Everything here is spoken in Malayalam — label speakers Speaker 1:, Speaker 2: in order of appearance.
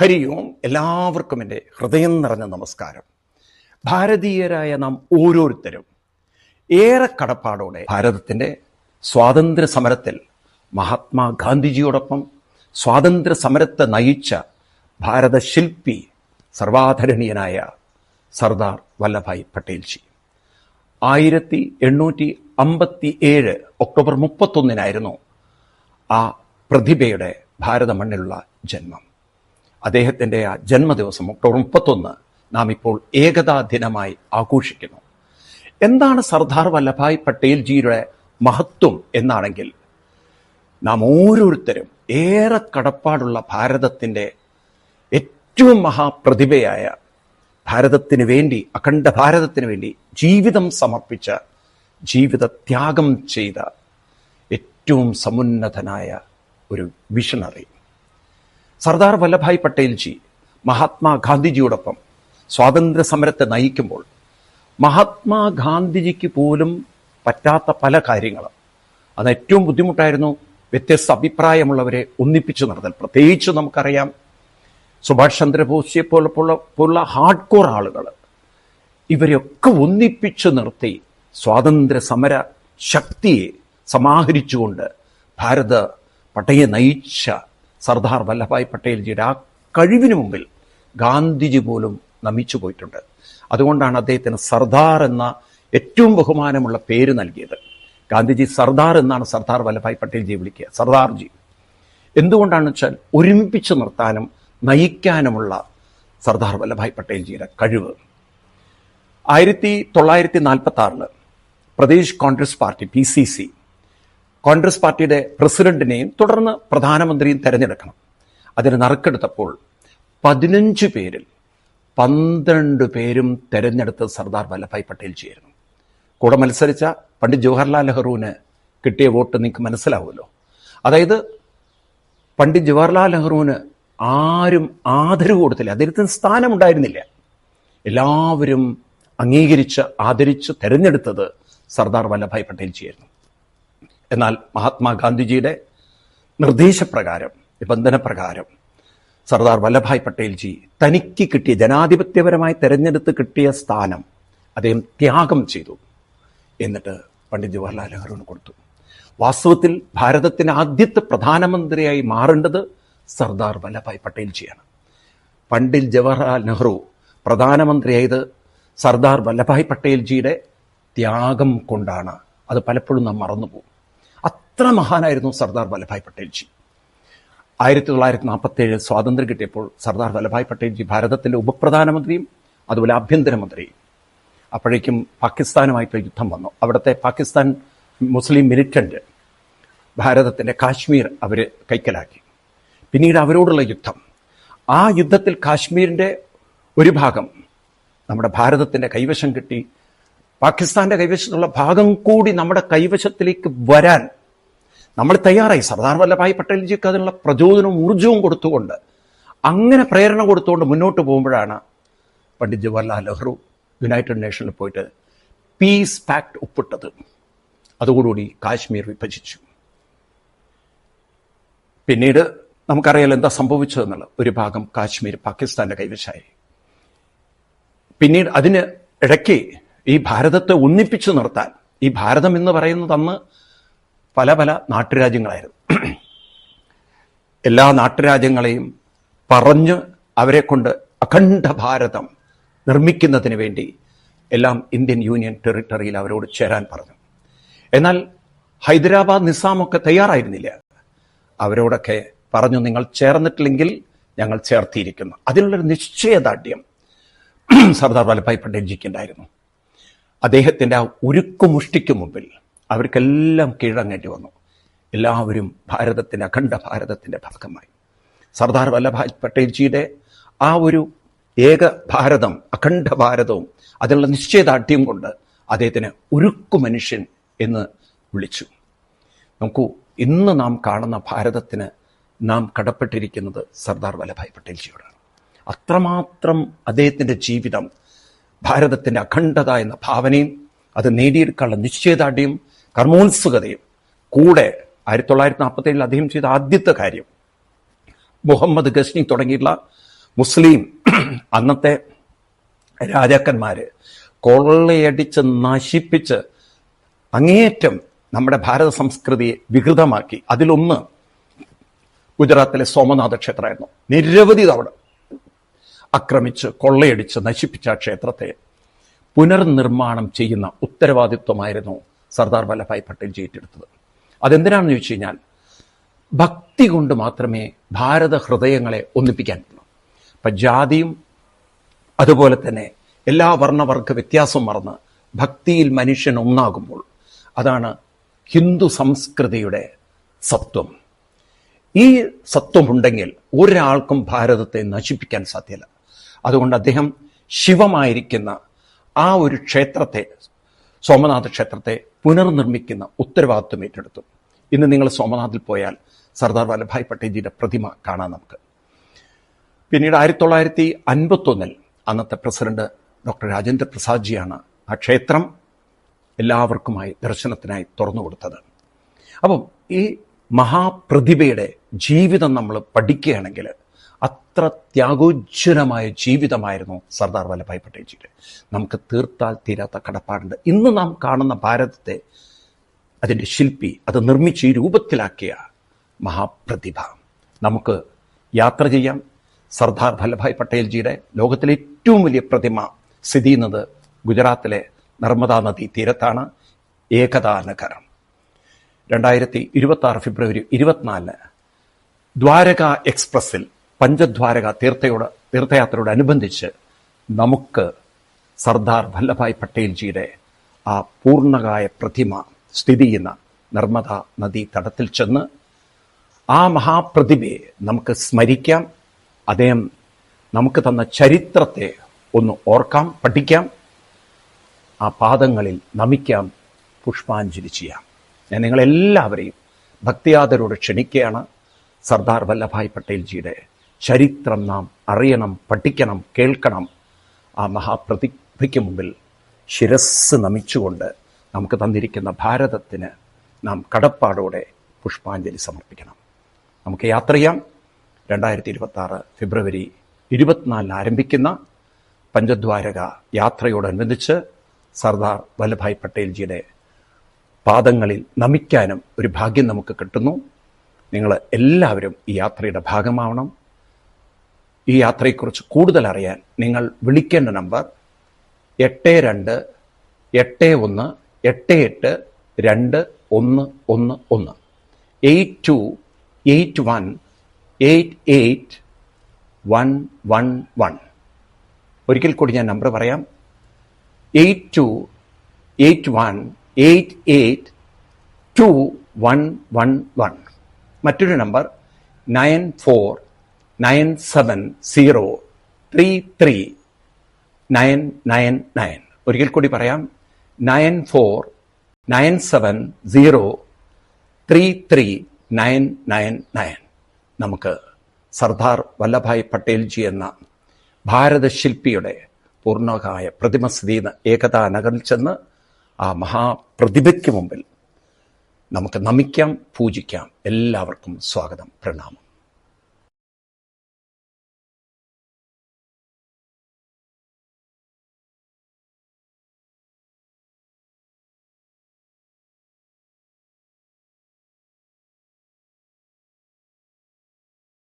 Speaker 1: ഹരി ഓം. എല്ലാവർക്കും എന്റെ ഹൃദയം നിറഞ്ഞ നമസ്കാരം. ഭാരതീയരായ നാം ഓരോരുത്തരും ഏറെ കടപ്പാടോടെ ഭാരതത്തിന്റെ സ്വാതന്ത്ര്യ സമരത്തിൽ മഹാത്മാഗാന്ധിജിയോടൊപ്പം സ്വാതന്ത്ര്യ സമരത്തെ നയിച്ച ഭാരത ശില്പി സർവാധരണീയനായ സർദാർ വല്ലഭായ് പട്ടേൽജി. ആയിരത്തി എണ്ണൂറ്റി അമ്പത്തി ഏഴ് ഒക്ടോബർ മുപ്പത്തൊന്നിനായിരുന്നു ആ പ്രതിഭയുടെ ഭാരത മണ്ണിലുള്ള ജന്മം. അദ്ദേഹത്തിന്റെ ആ ജന്മദിവസം ഒക്ടോബർ മുപ്പത്തൊന്ന് നാം ഇപ്പോൾ ഏകതാ ദിനമായി ആഘോഷിക്കുന്നു. എന്താണ് സർദാർ വല്ലഭായ് പട്ടേൽജിയുടെ മഹത്വം എന്നാണെങ്കിൽ നാം ഓരോരുത്തരും ഏറെ കടപ്പാടുള്ള ഭാരതത്തിന്റെ ഏറ്റവും മഹാപ്രതിഭയായ ഭാരതത്തിന് വേണ്ടി അഖണ്ഡ ഭാരതത്തിന് വേണ്ടി ജീവിതം സമർപ്പിച്ച ജീവിത ത്യാഗം ചെയ്ത ഏറ്റവും സമുന്നതനായ ഒരു വിഷണറി. സർദാർ വല്ലഭായ് പട്ടേൽജി മഹാത്മാഗാന്ധിജിയോടൊപ്പം സ്വാതന്ത്ര്യ സമരത്തെ നയിക്കുമ്പോൾ മഹാത്മാഗാന്ധിജിക്ക് പോലും പറ്റാത്ത പല കാര്യങ്ങളും. അത് ഏറ്റവും ബുദ്ധിമുട്ടായിരുന്നു. വ്യത്യസ്ത അഭിപ്രായമുള്ളവരെ ഒന്നിപ്പിച്ചു നിർത്തൽ പ്രത്യേകിച്ച് നമുക്കറിയാം സുഭാഷ് ചന്ദ്രബോസിയെ പോലെ പോലുള്ള ഹാർഡ് കോർ ആളുകൾ. ഇവരെയൊക്കെ ഒന്നിപ്പിച്ചു നിർത്തി സ്വാതന്ത്ര്യ സമര ശക്തിയെ സമാഹരിച്ചുകൊണ്ട് ഭാരത പട്ടയെ നയിച്ച സർദാർ വല്ലഭായ് പട്ടേൽജിയുടെ ആ കഴിവിന് മുമ്പിൽ ഗാന്ധിജി പോലും നമിച്ചു പോയിട്ടുണ്ട്. അതുകൊണ്ടാണ് അദ്ദേഹത്തിന് സർദാർ എന്ന ഏറ്റവും ബഹുമാനമുള്ള പേര് നൽകിയത്. ഗാന്ധിജി സർദാർ എന്നാണ് സർദാർ വല്ലഭായ് പട്ടേൽജി വിളിക്കുക. സർദാർജി എന്തുകൊണ്ടാണെന്ന് വെച്ചാൽ ഒരുമിപ്പിച്ച് നിർത്താനും നയിക്കാനുമുള്ള സർദാർ വല്ലഭായ് പട്ടേൽജിയുടെ കഴിവ്. ആയിരത്തി തൊള്ളായിരത്തി നാൽപ്പത്തി ആറിൽ Pradesh Congress party P C C Congress പാർട്ടിയുടെ പ്രസിഡന്റിനെയും തുടർന്ന് പ്രധാനമന്ത്രിയും തെരഞ്ഞെടുക്കണം. അതിന് നറുക്കെടുത്തപ്പോൾ പതിനഞ്ച് പേരിൽ പന്ത്രണ്ട് പേരും തെരഞ്ഞെടുത്ത് സർദാർ വല്ലഭായ് പട്ടേൽ ചേരുന്നു. കൂടെ മത്സരിച്ച പണ്ഡിറ്റ് ജവഹർലാൽ നെഹ്റുവിന് കിട്ടിയ വോട്ട് നിങ്ങൾക്ക് മനസ്സിലാവുമല്ലോ. അതായത് പണ്ഡിറ്റ് ജവഹർലാൽ നെഹ്റുവിന് ആരും ആദരവ് കൊടുത്തില്ല. അദ്ദേഹത്തിന് സ്ഥാനമുണ്ടായിരുന്നില്ല. എല്ലാവരും അംഗീകരിച്ച് ആദരിച്ച് തെരഞ്ഞെടുത്തത് സർദാർ വല്ലഭായ് പട്ടേൽ പട്ടേൽജിയായിരുന്നു എന്നാൽ മഹാത്മാഗാന്ധിജിയുടെ നിർദ്ദേശപ്രകാരം നിബന്ധനപ്രകാരം സർദാർ വല്ലഭായ് പട്ടേൽജി തനിക്ക് കിട്ടിയ ജനാധിപത്യപരമായി തെരഞ്ഞെടുത്ത് കിട്ടിയ സ്ഥാനം അദ്ദേഹം ത്യാഗം ചെയ്തു എന്നിട്ട് പണ്ഡിറ്റ് ജവഹർലാൽ നെഹ്റുവിന് കൊടുത്തു. വാസ്തവത്തിൽ ഭാരതത്തിന് ആദ്യത്തെ പ്രധാനമന്ത്രിയായി മാറേണ്ടത് സർദാർ വല്ലഭായ് പട്ടേൽജിയാണ്. പണ്ഡിറ്റ് ജവഹർലാൽ നെഹ്റു പ്രധാനമന്ത്രിയായത് സർദാർ വല്ലഭായ് പട്ടേൽജിയുടെ ത്യാഗം കൊണ്ടാണ്. അത് പലപ്പോഴും നാം മറന്നുപോകും. അത്ര മഹാനായിരുന്നു സർദാർ വല്ലഭായ് പട്ടേൽജി? ആയിരത്തി തൊള്ളായിരത്തി നാൽപ്പത്തി ഏഴ് സ്വാതന്ത്ര്യം കിട്ടിയപ്പോൾ സർദാർ വല്ലഭായ് പട്ടേൽജി ഭാരതത്തിന്റെ ഉപപ്രധാനമന്ത്രിയും അതുപോലെ ആഭ്യന്തരമന്ത്രിയും. അപ്പോഴേക്കും പാകിസ്ഥാനുമായിട്ട് യുദ്ധം വന്നു. അവിടുത്തെ പാകിസ്ഥാൻ മുസ്ലിം മിലിറ്റന്റ് ഭാരതത്തിന്റെ കാശ്മീർ അവർ കൈക്കലാക്കി. പിന്നീട് അവരോടുള്ള യുദ്ധം. ആ യുദ്ധത്തിൽ കാശ്മീരിന്റെ ഒരു ഭാഗം നമ്മുടെ ഭാരതത്തിന്റെ കൈവശം കിട്ടി. പാകിസ്ഥാന്റെ കൈവശത്തുള്ള ഭാഗം കൂടി നമ്മുടെ കൈവശത്തിലേക്ക് വരാൻ നമ്മൾ തയ്യാറായി. സർദാർ വല്ലഭായ് പട്ടേൽജിക്ക് അതിനുള്ള പ്രചോദനവും ഊർജവും കൊടുത്തുകൊണ്ട് അങ്ങനെ പ്രേരണ കൊടുത്തുകൊണ്ട് മുന്നോട്ട് പോകുമ്പോഴാണ് പണ്ഡിറ്റ് ജവഹർലാൽ നെഹ്റു യുണൈറ്റഡ് നേഷനിൽ പോയിട്ട് പീസ് പാക്ട് ഒപ്പിട്ടത്. അതോടുകൂടി കാശ്മീർ വിഭജിച്ചു. പിന്നീട് നമുക്കറിയാലോ എന്താ സംഭവിച്ചതെന്നുള്ളത് ഒരു ഭാഗം കാശ്മീർ പാകിസ്ഥാന്റെ കൈവശമായി. പിന്നീട് അതിന് ഇടയ്ക്ക് ഈ ഭാരതത്തെ ഒന്നിപ്പിച്ചു നിർത്താൻ ഈ ഭാരതം എന്ന് പറയുന്നത് അന്ന് പല പല നാട്ടുരാജ്യങ്ങളായിരുന്നു. എല്ലാ നാട്ടുരാജ്യങ്ങളെയും പറഞ്ഞ് അവരെ കൊണ്ട് അഖണ്ഡ ഭാരതം നിർമ്മിക്കുന്നതിന് വേണ്ടി എല്ലാം ഇന്ത്യൻ യൂണിയൻ ടെറിട്ടറിയിൽ അവരോട് ചേരാൻ പറഞ്ഞു. എന്നാൽ ഹൈദരാബാദ് നിസാമൊക്കെ തയ്യാറായിരുന്നില്ല. അവരോടൊക്കെ പറഞ്ഞു നിങ്ങൾ ചേർന്നിട്ടില്ലെങ്കിൽ ഞങ്ങൾ ചേർത്തിയിരിക്കുന്നു. അതിനുള്ളൊരു നിശ്ചയദാർഢ്യം സർദാർ വല്ലഭായ് പട്ടേൽജിക്ക് ഉണ്ടായിരുന്നു. അദ്ദേഹത്തിന്റെ ആ ഉരുക്കുമുഷ്ടിക്ക് മുമ്പിൽ അവർക്കെല്ലാം കീഴങ്ങേണ്ടി വന്നു. എല്ലാവരും ഭാരതത്തിന്റെ അഖണ്ഡ ഭാരതത്തിന്റെ ഭാഗമായി. സർദാർ വല്ലഭായ് പട്ടേൽജിയുടെ ആ ഒരു ഏക ഭാരതം അഖണ്ഡ ഭാരതവും അതിനുള്ള നിശ്ചയദാർഢ്യം കൊണ്ട് അദ്ദേഹത്തിന് ഉരുക്കു മനുഷ്യൻ എന്ന് വിളിച്ചു. നോക്കൂ ഇന്ന് നാം കാണുന്ന ഭാരതത്തിന് നാം കടപ്പെട്ടിരിക്കുന്നത് സർദാർ വല്ലഭായ് പട്ടേൽജിയോടാണ്. അത്രമാത്രം അദ്ദേഹത്തിന്റെ ജീവിതം ഭാരതത്തിന്റെ അഖണ്ഡത എന്ന ഭാവനയും അത് നേടിയെടുക്കാനുള്ള നിശ്ചയദാർഢ്യം കർമ്മോത്സുകതയും. കൂടെ ആയിരത്തി തൊള്ളായിരത്തി നാൽപ്പത്തി ഏഴിൽ അദ്ദേഹം ചെയ്ത ആദ്യത്തെ കാര്യം. മുഹമ്മദ് ഗസ്നി തുടങ്ങിയിട്ടുള്ള മുസ്ലിം അന്നത്തെ രാജാക്കന്മാർ കൊള്ളയടിച്ച് നശിപ്പിച്ച് അങ്ങേയറ്റം നമ്മുടെ ഭാരത സംസ്കൃതിയെ വികൃതമാക്കി. അതിലൊന്ന് ഗുജറാത്തിലെ സോമനാഥ ക്ഷേത്രമായിരുന്നു. നിരവധി തവണ ആക്രമിച്ച് കൊള്ളയടിച്ച് നശിപ്പിച്ച ക്ഷേത്രത്തെ പുനർനിർമ്മാണം ചെയ്യുന്ന ഉത്തരവാദിത്വമായിരുന്നു സർദാർ വല്ലഭായ് പട്ടേൽജി ഏറ്റെടുത്തത് അതെന്തിനാണെന്ന് ചോദിച്ചു കഴിഞ്ഞാൽ ഭക്തി കൊണ്ട് മാത്രമേ ഭാരത ഹൃദയങ്ങളെ ഒന്നിപ്പിക്കാൻ പറ്റുള്ളൂ അപ്പം ജാതിയും അതുപോലെ തന്നെ എല്ലാ വർണവർഗ വ്യത്യാസവും മറന്ന് ഭക്തിയിൽ മനുഷ്യൻ ഒന്നാകുമ്പോൾ അതാണ് ഹിന്ദു സംസ്കൃതിയുടെ സത്വം. ഈ സത്വമുണ്ടെങ്കിൽ ഒരാൾക്കും ഭാരതത്തെ നശിപ്പിക്കാൻ സാധ്യല്ല. അതുകൊണ്ട് അദ്ദേഹം ശിവമായിരിക്കുന്ന ആ ഒരു ക്ഷേത്രത്തെ സോമനാഥ ക്ഷേത്രത്തെ പുനർനിർമ്മിക്കുന്ന ഉത്തരവാദിത്വം ഏറ്റെടുത്തു. ഇന്ന് നിങ്ങൾ സോമനാഥിൽ പോയാൽ സർദാർ വല്ലഭായ് പട്ടേൽജിയുടെ പ്രതിമ കാണാം നമുക്ക്. പിന്നീട് ആയിരത്തി തൊള്ളായിരത്തി അൻപത്തൊന്നിൽ അന്നത്തെ പ്രസിഡന്റ് ഡോക്ടർ രാജേന്ദ്ര പ്രസാദ്ജിയാണ് ആ ക്ഷേത്രം എല്ലാവർക്കുമായി ദർശനത്തിനായി തുറന്നു കൊടുത്തത്. അപ്പം ഈ മഹാപ്രതിഭയുടെ ജീവിതം നമ്മൾ പഠിക്കുകയാണെങ്കിൽ അത്ര ത്യാഗോജ്വലമായ ജീവിതമായിരുന്നു സർദാർ വല്ലഭായ് പട്ടേൽജിയുടെ നമുക്ക് തീർത്താൽ തീരാത്ത കടപ്പാടുണ്ട്. ഇന്ന് നാം കാണുന്ന ഭാരതത്തെ അതിന്റെ ശില്പി അത് നിർമ്മിച്ച് ഈ രൂപത്തിലാക്കിയ മഹാപ്രതിഭ. നമുക്ക് യാത്ര ചെയ്യാം. സർദാർ വല്ലഭായ് പട്ടേൽജിയുടെ ലോകത്തിലെ ഏറ്റവും വലിയ പ്രതിമ സ്ഥിതി ചെയ്യുന്നത് ഗുജറാത്തിലെ നർമ്മദാ നദി തീരത്താണ് ഏകതാ നഗരം. രണ്ടായിരത്തി ഇരുപത്തി ആറ് ഫെബ്രുവരി ഇരുപത്തിനാലിന് ദ്വാരക എക്സ്പ്രസിൽ പഞ്ചദ്വാരക തീർത്ഥയോട് തീർത്ഥയാത്രയോടനുബന്ധിച്ച് നമുക്ക് സർദാർ വല്ലഭായ് പട്ടേൽജിയുടെ ആ പൂർണകായ പ്രതിമ സ്ഥിതി ചെയ്യുന്ന നർമ്മദ നദീ തടത്തിൽ ചെന്ന് ആ മഹാപ്രതിഭയെ നമുക്ക് സ്മരിക്കാം. അദ്ദേഹം നമുക്ക് തന്ന ചരിത്രത്തെ ഒന്ന് ഓർക്കാം പഠിക്കാം. ആ പാദങ്ങളിൽ നമിക്കാം പുഷ്പാഞ്ജലി ചെയ്യാം. ഞാൻ നിങ്ങളെല്ലാവരെയും ഭക്തിയാദരോട് ക്ഷണിക്കുകയാണ്. സർദാർ വല്ലഭായ് പട്ടേൽജിയുടെ ചരിത്രം നാം അറിയണം പഠിക്കണം കേൾക്കണം. ആ മഹാപ്രതിഭയ്ക്ക് മുമ്പിൽ ശിരസ് നമിച്ചുകൊണ്ട് നമുക്ക് തന്നിരിക്കുന്ന ഭാരതത്തിന് നാം കടപ്പാടോടെ പുഷ്പാഞ്ജലി സമർപ്പിക്കണം. നമുക്ക് യാത്ര ചെയ്യാം. രണ്ടായിരത്തി ഇരുപത്തി ഫെബ്രുവരി ഇരുപത്തിനാലിന് ആരംഭിക്കുന്ന പഞ്ചദ്വാരക യാത്രയോടനുബന്ധിച്ച് സർദാർ വല്ലഭായ് പട്ടേൽജിയുടെ പാദങ്ങളിൽ നമിക്കാനും ഒരു ഭാഗ്യം നമുക്ക് കിട്ടുന്നു. നിങ്ങൾ എല്ലാവരും ഈ യാത്രയുടെ ഭാഗമാവണം. ഈ യാത്രയെക്കുറിച്ച് കൂടുതൽ അറിയാൻ നിങ്ങൾ വിളിക്കേണ്ട നമ്പർ എട്ട് രണ്ട് എട്ട് ഒന്ന് എട്ട് എട്ട് രണ്ട് ഒന്ന് ഒന്ന് ഒന്ന്. Eight two eight one eight eight one one one. ഒരിക്കൽ കൂടി ഞാൻ നമ്പർ പറയാം. Eight two eight one eight eight two one one one. മറ്റൊരു number nine four nine seven zero three three nine nine nine. ഒരിക്കൽ കൂടി പറയാം. Nine four nine seven zero three three nine nine nine. നമുക്ക് സർദാർ വല്ലഭായ് പട്ടേൽജി എന്ന ഭാരതശില്പിയുടെ പൂർണകായ പ്രതിമ സ്ഥിതി ചെയ്യുന്ന ഏകതാ നഗറിൽ ചെന്ന് ആ മഹാപ്രതിഭയ്ക്ക് മുമ്പിൽ നമുക്ക് നമിക്കാം പൂജിക്കാം. എല്ലാവർക്കും സ്വാഗതം പ്രണാമം.